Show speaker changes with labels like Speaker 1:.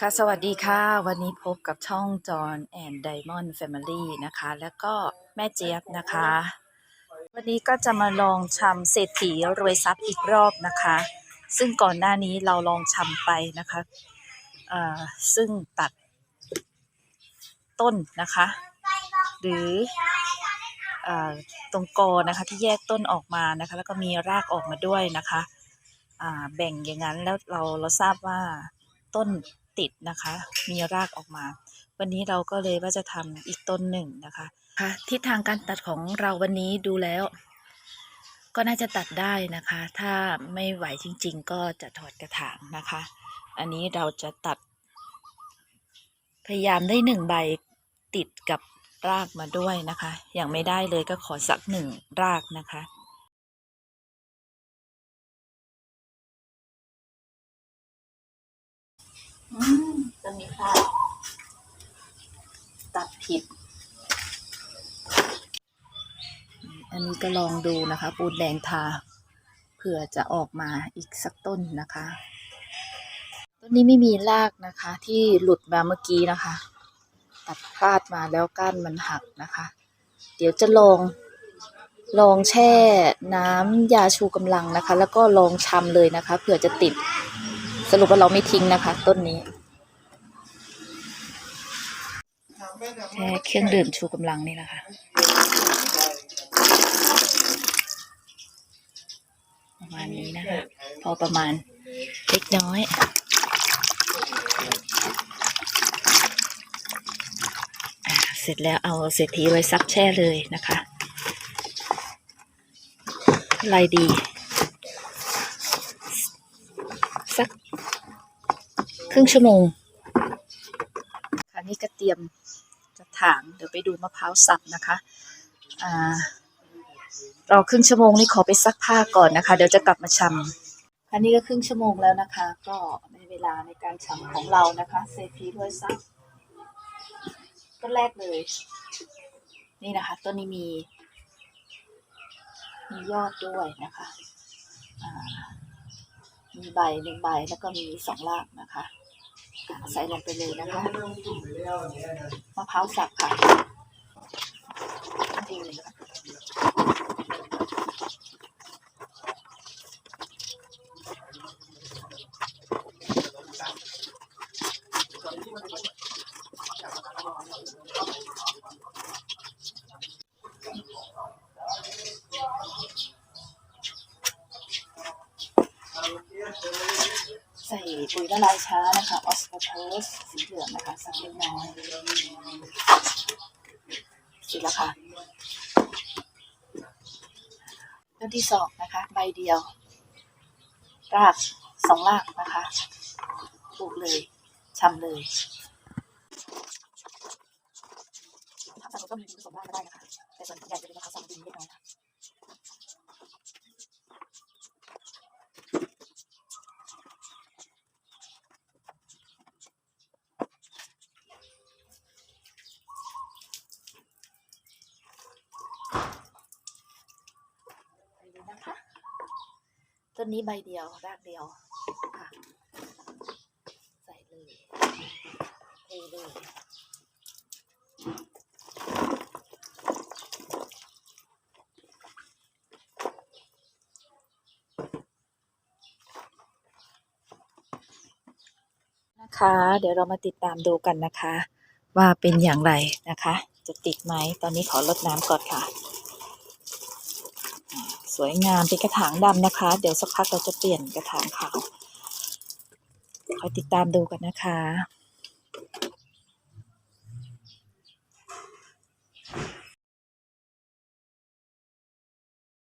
Speaker 1: ค่ะ สวัสดีค่ะ วันนี้พบกับช่องจอนแอนด์ไดมอนด์แฟมิลี่นะคะ แล้วก็แม่เจี๊ยบนะคะ วันนี้ก็จะมาลองชำเศรษฐีรวยทรัพย์อีกรอบนะคะ ซึ่งก่อนหน้านี้เราลองชำไปนะคะเอ่อซึ่งตัดต้นนะคะ หรือเอ่อตรงกอนะคะที่แยกต้นออกมานะคะ แล้วก็มีรากออกมาด้วยนะคะอ่าแบ่งอย่างนั้นแล้วเราเราทราบว่าต้น ติดนะคะ มีรากออกมา วันนี้เราก็เลยว่าจะทำอีกต้นหนึ่งนะคะค่ะทิศทางการตัดของเราวันนี้ดูแล้ว ก็น่าจะตัดได้นะคะ ถ้าไม่ไหวจริง ๆ ก็จะถอดกระถางนะคะ อันนี้เราจะตัด พยายามได้หนึ่งใบติดกับรากมาด้วยนะคะ อย่างไม่ได้เลยก็ขอสักหนึ่งรากนะคะ จะมีพลาดตัดผิด อันนี้ก็ลองดูนะคะ ปูนแดงทาเผื่อจะออกมาอีกสักต้นนะคะ ต้นนี้ไม่มีรากนะคะ ที่หลุดมาเมื่อกี้นะคะ ตัดพลาดมาแล้วก้านมันหักนะคะ เดี๋ยวจะลองลองแช่น้ำยาชูกำลังนะคะ แล้วก็ลองชำเลยนะคะเผื่อจะติด สรุปว่าเราไม่ทิ้งนะคะ ต้นนี้แค่เครื่องดื่มชูกำลังนี่แหละค่ะประมาณนี้นะคะ พอประมาณเล็กน้อยเสร็จแล้วเอาเศรษฐีไว้ซักแช่เลยนะคะลายดี สัก ค รึ่งชั่วโมง ค่ะนี่ก็เตรียมจะถางเดี๋ยวไปดูมะพร้าวสับนะคะอ่ารอครึ่งชั่วโมงนี่ขอไปซักผ้าก่อนนะคะ เดี๋ยวจะกลับมาชำอันนี้ก็ครึ่งชั่วโมงแล้วนะคะ ก็ในเวลาในการชำของเรานะคะเศรษฐีด้วยซักต้นแรกเลย นี่นะคะต้นนี้มี มียอดด้วยนะคะอ่ามีใบหนึ่งใบแล้วก็มีสองรากนะคะอะ ใส่ลงไปเลยนะคะมะพร้าวสับค่ะดีเลย ปุ๋ยละลายช้านะคะออสโ p โพสสีเหลืองนะคะสักเล็กน้อยเสร็จแล้วค่ะต้นที่สองนะคะใบเดียว รากสองรากนะคะปลูกเลยชำเลยทำสับก็มีผสมรากก็ได้นะคะแต่ส่วนใหญ่จะเป็นมะพร้าวสับดินเล็กน้อยค่ะ ไปเลยนะคะ ต้นนี้ใบเดียวรากเดียวค่ะใส่เลยเทเลยนะคะเดี๋ยวเรามาติดตามดูกันนะคะ ว่าเป็นอย่างไรนะคะ จะติดไหมตอนนี้ขอลดน้ำก่อนค่ะ สวยงามเป็นกระถางดำนะคะ เดี๋ยวสักพักเราจะเปลี่ยนกระถางขาวคอยติดตามดูกันนะคะ